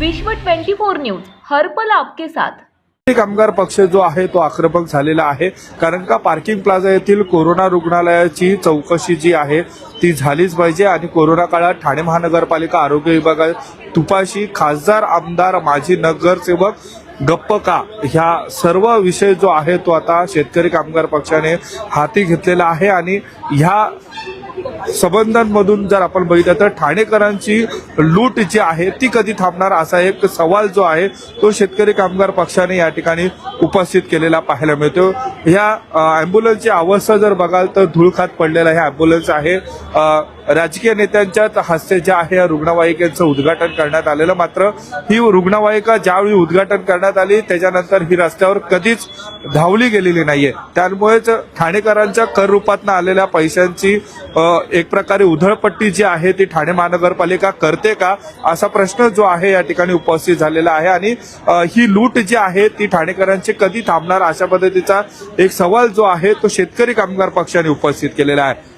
विश्व 24 न्यूज हर्पल आपके साथ. कामगार पक्ष जो आहे तो आक्रमक झालेला आहे. कारण का पार्किंग प्लाझा येथील कोरोना रुग्णालयाची चौकशी जी आहे ती झालीच पाहिजे आणि कोरोना काळात ठाणे महानगरपालिका आरोग्य विभागात तुपाशी खासदार आमदार माजी नगरसेवक गप्प का? ह्या सर्व विषय जो आहे तो आता शेतकरी कामगार पक्षाने हाती घेतलेला आहे आणि ह्या संबंधांमधून जर आपण बघितलं तर ठाणेकरांची लूट जी आहे ती कधी थांबणार असा एक सवाल जो आहे तो शेतकरी कामगार पक्षाने या ठिकाणी उपस्थित केलेला पाहायला मिळतो. ह्या अँब्युलन्सची अवस्था जर बघाल तर धूळखात पडलेला हे अँब्युलन्स आहे. राजकीय नेत्यांच्याच हस्ते जे आहे या रुग्णवाहिकेचं उद्घाटन करण्यात आलेलं. मात्र ही रुग्णवाहिका ज्यावेळी उद्घाटन करण्यात आली त्याच्यानंतर ही रस्त्यावर कधीच धावली गेलेली नाहीये. त्यामुळेच ठाणेकरांच्या कर रूपातनं आलेल्या पैशांची एक प्रकारे उधळपट्टी जी आहे ती ठाणे महानगरपालिका करते का असा प्रश्न जो आहे या ठिकाणी उपस्थित झालेला आहे. आणि ही लूट जी आहे ती ठाणेकरांची कधी थांबणार अशा पद्धतीचा एक सवाल जो आहे तो शेतकरी कामगार पक्षाने उपस्थित केलेला आहे.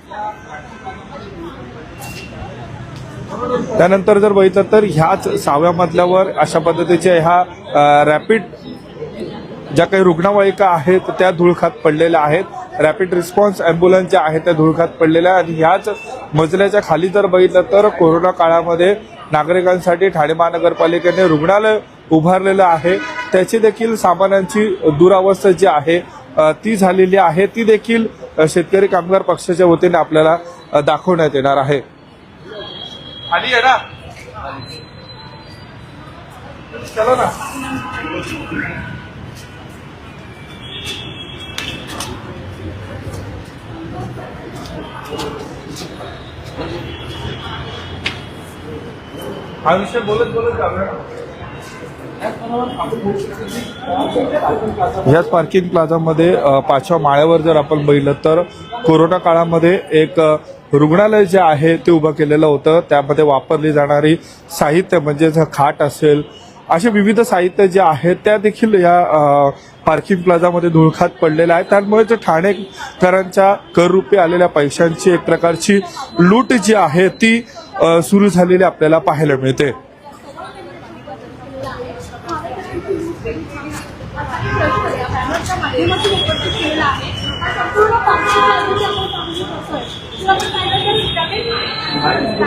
त्यानंतर जर बघितलं तर ह्याच सहाव्या मजल्यावर अशा पद्धतीच्या ह्या रॅपिड ज्या काही रुग्णवाहिका आहेत त्या धुळखात पडलेल्या आहेत. रॅपिड रिस्पॉन्स अँब्युलन्स ज्या आहेत त्या धुळखात पडलेल्या आणि ह्याच मजल्याच्या खाली जर बघितलं तर कोरोना काळामध्ये नागरिकांसाठी ठाणे महानगरपालिकेने रुग्णालय उभारलेलं आहे. त्याची देखील सामान्यांची दुरावस्था जी आहे ती झालेली आहे. ती देखील शेतकरी कामगार पक्षाच्या वतीने आपल्याला दाखवण्यात येणार आहे. खाली आहे ना. चलो ना. हा विषय बोलत बोलत ह्याच पार्किंग प्लाझामध्ये पाचव्या माळ्यावर जर आपण बघितलं तर कोरोना काळामध्ये एक रुग्णालय जे आहे ते उभं केलेलं होतं. त्यामध्ये वापरली जाणारी साहित्य म्हणजे जर खाट असेल असे विविध साहित्य जे आहेत त्या देखील या पार्किंग प्लाझामध्ये धुळखात पडलेल्या आहेत. त्यामुळे जे ठाणेकरांच्या कररूपी आलेल्या पैशांची एक प्रकारची लूट जी आहे ती सुरू झालेली आपल्याला पाहायला मिळते.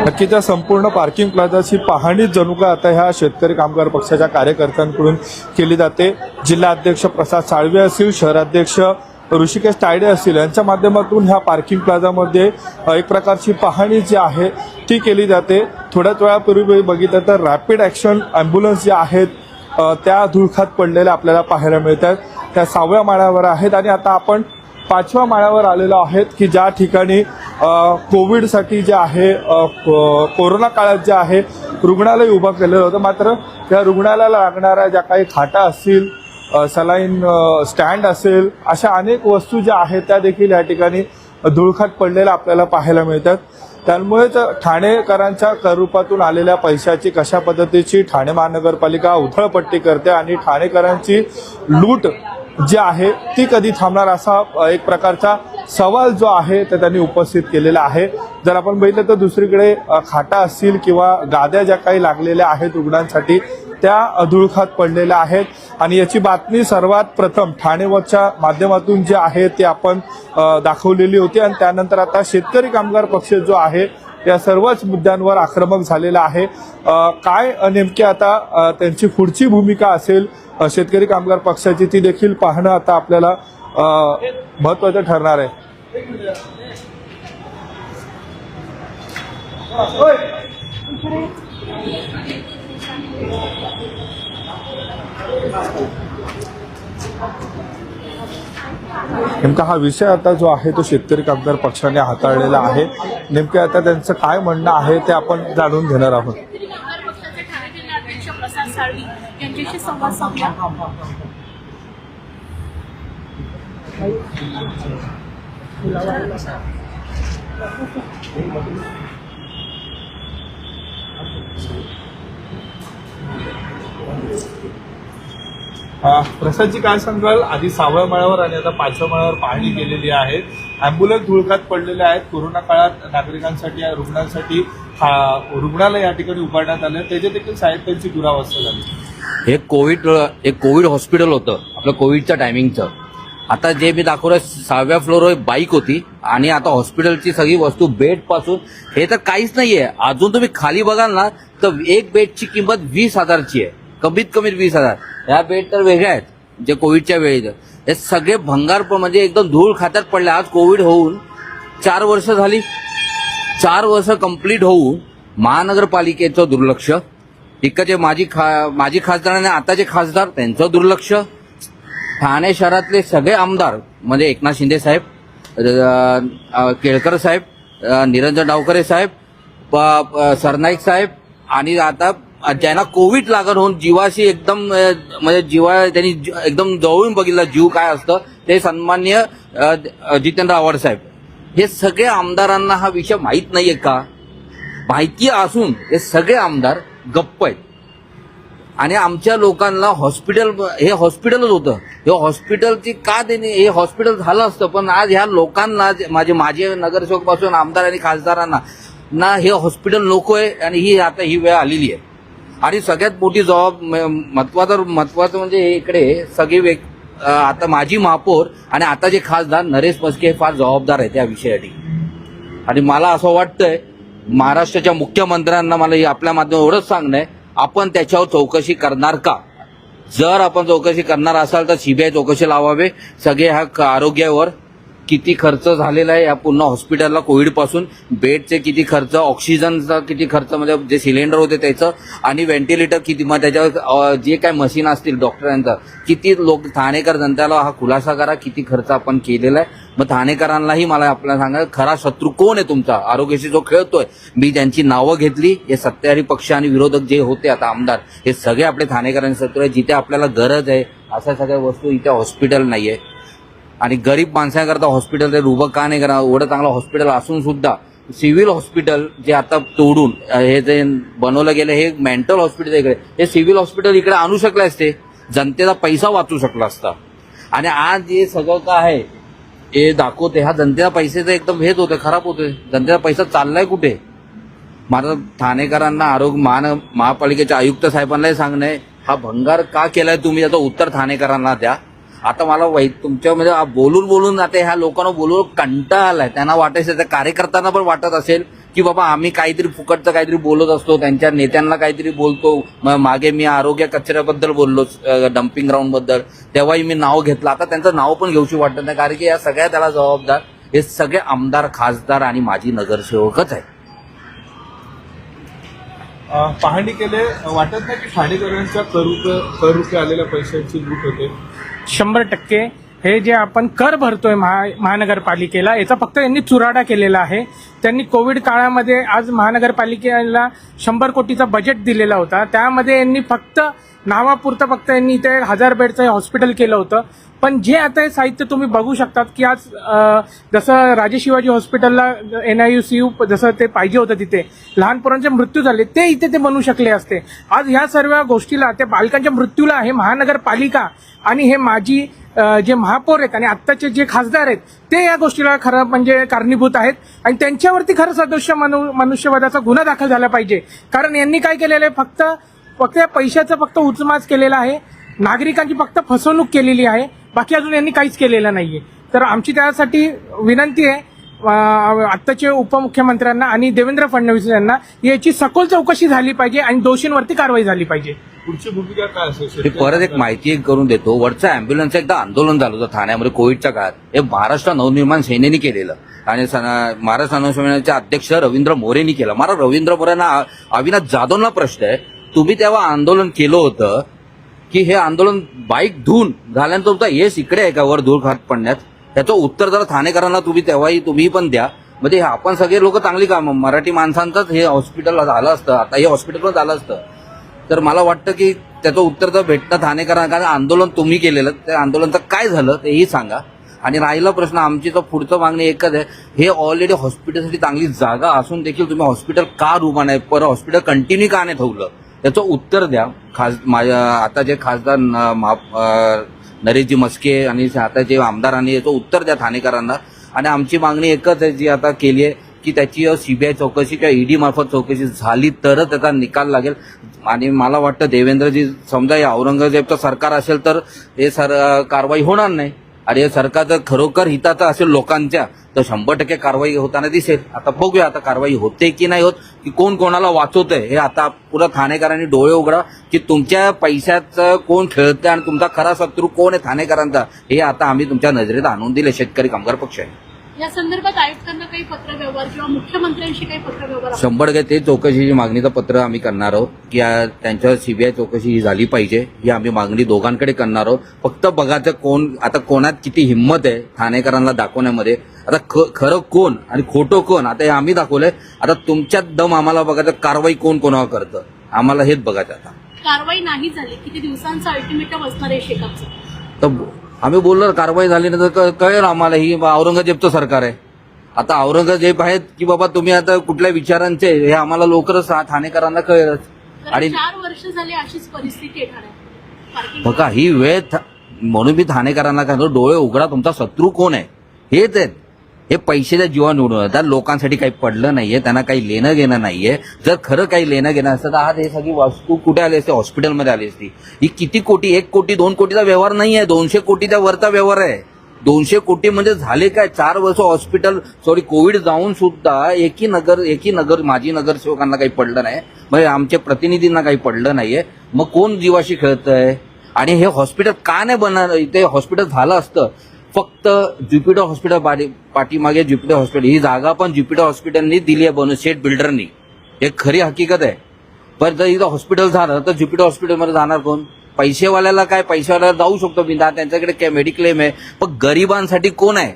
नक्की त्या संपूर्ण पार्किंग प्लाझाची पाहणी जणू का आता ह्या शेतकरी कामगार पक्षाच्या कार्यकर्त्यांकडून केली जाते. जिल्हा अध्यक्ष प्रसाद साळवे असतील शहराध्यक्ष ऋषिकेश तायडे असतील यांच्या माध्यमातून ह्या पार्किंग प्लाझामध्ये एक प्रकारची पाहणी जी आहे ती केली जाते. थोड्याच वेळापूर्वी बघितलं तर रॅपिड ॲक्शन ॲम्ब्युलन्स ज्या आहेत त्या धुळखात पडलेल्या आपल्याला पाहायला मिळतात त्या सहाव्या माळ्यावर आहेत आणि आता आपण पाचव्या माळ्यावर आलेलो आहेत की ज्या ठिकाणी कोविडसाठी जे आहे कोरोना काळात जे आहे रुग्णालय उभं केलेलं होतं. मात्र त्या रुग्णालयाला लागणाऱ्या ज्या काही खाटा असतील सलाईन स्टँड असेल अशा अनेक वस्तू ज्या आहेत त्या देखील या ठिकाणी धुळखात पडलेल्या आपल्याला पाहायला मिळतात. त्यामुळेच ठाणेकरांच्या कररूपातून आलेल्या पैशाची कशा पद्धतीची ठाणे महानगरपालिका उथळपट्टी करते आणि ठाणेकरांची लूट जी आहे ती कधी थांबणार असा एक प्रकारचा सवाल जो आहे ते त्यांनी उपस्थित केलेला आहे. जर आपण बघितलं तर दुसरीकडे खाटा असतील किंवा गाद्या ज्या काही लागलेल्या आहेत रुग्णांसाठी त्या धुळखात पडलेल्या आहेत. आणि याची बातमी सर्वात प्रथम ठाणेवरच्या माध्यमातून जे आहे ते आपण दाखवलेली होती. आणि त्यानंतर आता शेतकरी कामगार पक्ष जो आहे या सर्वच मुद्द्यांवर आक्रमक झालेला आहे. काय नेमकी आता त्यांची पुढची भूमिका असेल शेतकरी कामगार पक्षाची ती देखील पाहणं आता आपल्याला महत्वाचं ठरणार आहे. नेमका हा विषय आता जो आहे तो शेतकरी कामगार पक्षाने हाताळलेला आहे. नेमके आता त्यांचं काय म्हणणं आहे ते आपण जाणून घेणार आहोत शेतकरी कामगार पक्षाचे ठाणे जिल्हा अध्यक्ष प्रसाद साळवी यांच्याशी संवाद साधला प्रसादजी काय सांगाल? आधी सावळ मळ्यावर आणि आता पाचव्या मळ्यावर पाहणी केलेली आहे. अँब्युलन्स धुळकात पडलेले आहेत. कोरोना काळात नागरिकांसाठी रुग्णांसाठी रुग्णालय या ठिकाणी उभारण्यात आले. त्याचे देखील साहित्यांची दुरावस्था झाली. हे कोविड एक कोविड हॉस्पिटल होतं आपलं कोविडच्या टायमिंगचं. आता जे मी दाखवलं सहाव्या फ्लोअरवर बाईक होती आणि आता हॉस्पिटलची सगळी वस्तू बेडपासून हे तर काहीच नाही आहे अजून तुम्ही खाली बघाल ना तर एक बेडची किंमत वीस हजारची आहे. कमीत कमी वीस हजार. ह्या बेड तर वेगळ्या आहेत जे कोविडच्या वेळेत हे सगळे भंगार म्हणजे एकदम धूळ खात्यात पडले. आज कोविड होऊन चार वर्ष झाली. चार वर्ष कंप्लीट होऊन महानगरपालिकेचं दुर्लक्ष. इकडचे माजी खा माजी खासदार आणि आताचे खासदार त्यांचं दुर्लक्ष? ठाणे शहरातले सगळे आमदार म्हणजे एकनाथ शिंदे साहेब केळकर साहेब निरंजन डावकरे साहेब प- सरनाईक साहेब आणि आता ज्यांना कोविड लागण होऊन जीवाशी एकदम म्हणजे जीवा त्यांनी एकदम जवळून बघितलं जीव काय असतं ते सन्मान्य जितेंद्र आव्हाड साहेब. हे सगळे आमदारांना हा विषय माहीत नाहीये का? माहिती असून हे सगळे आमदार गप्प आहेत. आणि आमच्या लोकांना हॉस्पिटल हे हॉस्पिटलच होतं. हे हॉस्पिटलची का देणे? हे हॉस्पिटल झालं असतं पण आज ह्या लोकांना जे- माझे माझे नगरसेवकपासून आमदार आणि खासदारांना ना हे हॉस्पिटल नको आहे आणि ही आता ही वेळ आलेली आहे. आणि सगळ्यात मोठी जबाब म- महत्वाचं महत्वाचं म्हणजे इकडे सगळे व्यक् आता माजी महापौर आणि आता जे खासदार नरेश मस्के हे फार जबाबदार आहेत या विषयासाठी. आणि मला असं वाटतंय महाराष्ट्राच्या मुख्यमंत्र्यांना मला हे आपल्या माध्यमात एवढंच सांगणं आहे आपण त्याच्यावर चौकशी करणार का? जर आपण चौकशी करणार असाल तर सीबीआय चौकशी लावावे सगळे ह्या क- आरोग्यावर किती खर्च झालेला आहे या पूर्ण हॉस्पिटलला कोविडपासून बेडचे किती खर्च ऑक्सिजनचा किती खर्च म्हणजे जे सिलेंडर होते त्याचं आणि व्हेंटिलेटर किती मग त्याच्यावर जे काय मशीन असतील डॉक्टरांचं किती लोक ठाणेकर जनतेला हा खुलासा करा किती खर्च आपण केलेला आहे. मग ठाणेकरांनाही मला आपल्याला सांगा खरा शत्रू कोण आहे तुमचा? आरोग्याशी जो खेळतोय मी ज्यांची नावं घेतली हे सत्ताधारी पक्ष आणि विरोधक जे होते आता आमदार हे सगळे आपले ठाणेकरांचे शत्रू आहे जिथे आपल्याला गरज आहे अशा सगळ्या वस्तू इथे हॉस्पिटल नाही आहे आणि गरीब माणसाकरता हॉस्पिटल ते उभं का नाही करा? एवढं चांगलं हॉस्पिटल असून सुद्धा सिव्हिल हॉस्पिटल जे आता तोडून हे जे बनवलं गेलं हे मेंटल हॉस्पिटल इकडे हे सिव्हिल हॉस्पिटल इकडे आणू शकले असते. जनतेचा पैसा वाचू शकला असता. आणि आज जे सगळं काय आहे? हे दाखवते हा जनतेचा पैशाचं एकदम हेच होतं खराब होतोय. जनतेचा पैसा चाललाय कुठे? माझं ठाणेकरांना आरोग्य महान महापालिकेच्या आयुक्त साहेबांनाही सांगणं हा भंगार का केलाय तुम्ही? याचं उत्तर ठाणेकरांना द्या. आता मला वै तुमच्या म्हणजे बोलून बोलून आता ह्या लोकांना बोलून कंटाळा आलाय. त्यांना वाटायचं त्या कार्यकर्त्यांना पण वाटत असेल की बाबा आम्ही काहीतरी फुकटचं काहीतरी बोलत असतो त्यांच्या नेत्यांना काहीतरी बोलतो. मागे मी आरोग्य कचऱ्याबद्दल बोललो डम्पिंग ग्राउंडबद्दल. तेव्हाही मी नाव घेतलं. आता त्यांचं नाव पण घेऊशी वाटत नाही कारण की या सगळ्या त्याला जबाबदार हे सगळे आमदार खासदार आणि माजी नगरसेवकच आहे पाहणी केले. वाटत नाही की ठाणेकरांच्या करू आलेल्या पैशांची लूट होते. शंभर टक्के हे जे आपण कर भरतोय महा महानगरपालिकेला याचा फक्त यांनी चुराडा केलेला आहे. त्यांनी कोविड काळामध्ये आज महानगरपालिकेला शंभर कोटीचा बजेट दिलेला होता. त्यामध्ये यांनी फक्त नावापुरतं फक्त यांनी ते हजार बेडचं हे हॉस्पिटल केलं होतं. पण जे आता हे साहित्य तुम्ही बघू शकतात की आज जसं राजे शिवाजी हॉस्पिटलला N I U C U जसं ते पाहिजे होतं तिथे लहान पोरांचे मृत्यू झाले ते इथे ते बनू शकले असते. आज ह्या सर्व गोष्टीला त्या बालकांच्या मृत्यूला हे महानगरपालिका आणि हे माजी जे महापौर आहेत आणि आत्ताचे जे खासदार आहेत ते या गोष्टीला खरं म्हणजे कारणीभूत आहेत. आणि त्यांच्यावरती खरं सदस्य मनु मनुष्यवादाचा गुन्हा दाखल झाला पाहिजे. कारण यांनी काय केलेलं आहे फक्त फक्त या पैशाचा फक्त उचमाच केलेला आहे. नागरिकांची फक्त फसवणूक केलेली आहे. बाकी अजून यांनी काहीच केलेलं नाहीये. तर आमची त्यासाठी विनंती आहे आत्ताचे उपमुख्यमंत्र्यांना आणि देवेंद्र फडणवीस यांना याची सखोल चौकशी झाली पाहिजे आणि दोषींवरती कारवाई झाली पाहिजे. पुढची भूमिका काय असेल? मी परत एक माहिती करून देतो. वरचं अँब्युलन्सचं एकदा आंदोलन झालं होतं ठाण्यामध्ये कोविडच्या काळात. हे महाराष्ट्र नवनिर्माण सेनेने केलेलं. आणि सन- महाराष्ट्र नवनिर्माणाचे अध्यक्ष रवींद्र मोरेंनी केलं. मला रवींद्र मोरेंना अविनाश जाधवना प्रश्न आहे. तुम्ही तेव्हा आंदोलन केलं होतं. की हे आंदोलन बाईक धुवून झाल्यानंतर तुमचा येस इकडे आहे का वर धूळ खात पडण्यात? त्याचं उत्तर जरा ठाणेकरांना तुम्ही तेव्हाही तुम्ही पण द्या. म्हणजे हे आपण सगळे लोक चांगली काम मराठी माणसांचंच हे हॉस्पिटल झालं असतं. आता हे हॉस्पिटल पण झालं असतं. तर मला वाटतं की त्याचं उत्तर तर भेटणं ठाणेकरांना कारण आंदोलन तुम्ही केलेलं त्या आंदोलनचं काय झालं तेही सांगा. आणि राहिला प्रश्न आमची तर पुढचं मागणी एकच आहे. हे ऑलरेडी हॉस्पिटलसाठी चांगली जागा असून देखील तुम्ही हॉस्पिटल का रुमा नाही? पर हॉस्पिटल कंटिन्यू का नाही ठेवलं? त्याचं उत्तर द्या. खास माझ्या आता जे खासदार न- नरेशजी मस्के आणि आता जे आमदारांनी याचं उत्तर द्या ठाणेकरांना. आणि आमची मागणी एकच आहे जी आता केली आहे की त्याची सीबीआय चौकशी किंवा ईडी मार्फत चौकशी झाली तरच त्याचा निकाल लागेल. आणि मला वाटतं देवेंद्रजी समजा या औरंगजेबचं सरकार असेल तर हे सर कारवाई होणार नाही. आणि हे सरकार जर खरोखर हिताचं असेल लोकांच्या तर शंभर टक्के कारवाई होताना दिसेल. आता बघूया आता कारवाई होते की नाही होत की कोण कोणाला वाचवतंय. हे आता पुरा ठाणेकरांनी डोळे उघडा की तुमच्या पैशाचं कोण खेळतंय आणि तुमचा खरा शत्रू कोण आहे ठाणेकरांचा हे आता आम्ही तुमच्या नजरेत आणून दिले शेतकरी कामगार पक्ष आहे. या संदर्भात आयुक्तांना काही पत्रव्यवहार किंवा मुख्यमंत्र्यांशी काही पत्रव्यवहार शंभर ते चौकशीची मागणीचं पत्र आम्ही करणार आहोत की त्यांच्यावर सीबीआय चौकशी ही झाली पाहिजे ही आम्ही मागणी दोघांकडे करणार आहोत. फक्त बघायचं कोण आता कोणात किती हिंमत आहे ठाणेकरांना दाखवण्यामध्ये. आता खरं कोण आणि खोटं कोण आता हे आम्ही दाखवलंय. आता तुमच्यात दम आम्हाला बघायचं कारवाई कोण कोणावर करतं? आम्हाला हेच बघायचं आता. कारवाई नाही झाली किती दिवसांचं अल्टिमेटम असणार आहे शेकापचं तर आम्ही बोललो कारवाई झाली नाही तर कळेल आम्हाला ही औरंगजेबचं सरकार आहे. आता औरंगजेब आहेत की बाबा तुम्ही आता कुठल्या विचारांचे हे आम्हाला लवकरच ठाणेकरांना कळेलच. आणि चार वर्ष झाली अशीच परिस्थिती बघा ही वेळ म्हणून मी ठाणेकरांना काय डोळे उघडा तुमचा शत्रू कोण आहे? हेच आहेत. हे पैशाच्या जीवा निवडून येतात. लोकांसाठी काही पडलं नाहीये त्यांना काही लेणं घेणं नाहीये. जर खरं काही लेणं घेणं असतं तर आज हे सगळी वस्तू कुठे आली असते? हॉस्पिटलमध्ये आली असती. ही किती कोटी एक कोटी दोन कोटीचा व्यवहार नाही आहे दोनशे कोटीच्या वरचा व्यवहार आहे. दोनशे कोटी म्हणजे झाले काय? चार वर्ष हॉस्पिटल सॉरी कोविड जाऊन सुद्धा एकही नगर एकही नगर माजी नगरसेवकांना काही पडलं नाही. म्हणजे आमच्या प्रतिनिधींना काही पडलं नाहीये. मग कोण जीवाशी खेळतंय? आणि हे हॉस्पिटल का नाही बनणार? इथे हॉस्पिटल झालं असतं. फक्त ज्युपिटर हॉस्पिटल पाठी पाठीमागे ज्युपिटर हॉस्पिटल. ही जागा पण ज्युपिटर हॉस्पिटलनी दिली आहे बनून शेट बिल्डरनी. हे खरी हकीकत आहे. पण जर इथं हॉस्पिटल झालं तर ज्युपिटर हॉस्पिटलमध्ये जाणार कोण? पैसेवाल्याला काय? पैसेवाल्याला जाऊ शकतो बिंदा त्यांच्याकडे काय मेडिक्लेम आहे? पण गरिबांसाठी कोण आहे?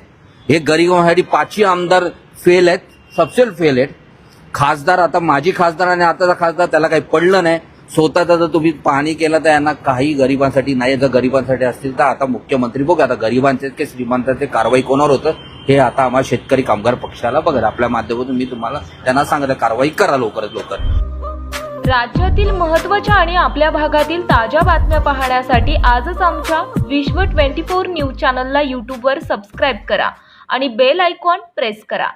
हे गरिबांसाठी पाचही आमदार फेल आहेत. सबसेल फेल आहेत. खासदार आता माजी खासदार आणि आताचा खासदार त्याला काही पडलं नाही. स्वतःचा जर तुम्ही पाहणी केलं तर यांना काही गरिबांसाठी नाही. जर गरिबांसाठी असतील तर आता मुख्यमंत्री बघा आता गरिबांचे की श्रीमंतांचे कारवाई कोणावर होतं? हे आता आम्हाला शेतकरी कामगार पक्षाला बघा. आपल्या माध्यमातून मी तुम्हाला त्यांना सांगत कारवाई करा लवकरात लवकर. राज्यातील महत्त्वाच्या आणि आपल्या भागातील ताज्या बातम्या पाहण्यासाठी आजच आमच्या विश्व 24 न्यूज चॅनलला यूट्यूबवर सबस्क्राईब करा आणि बेल आयकॉन प्रेस करा.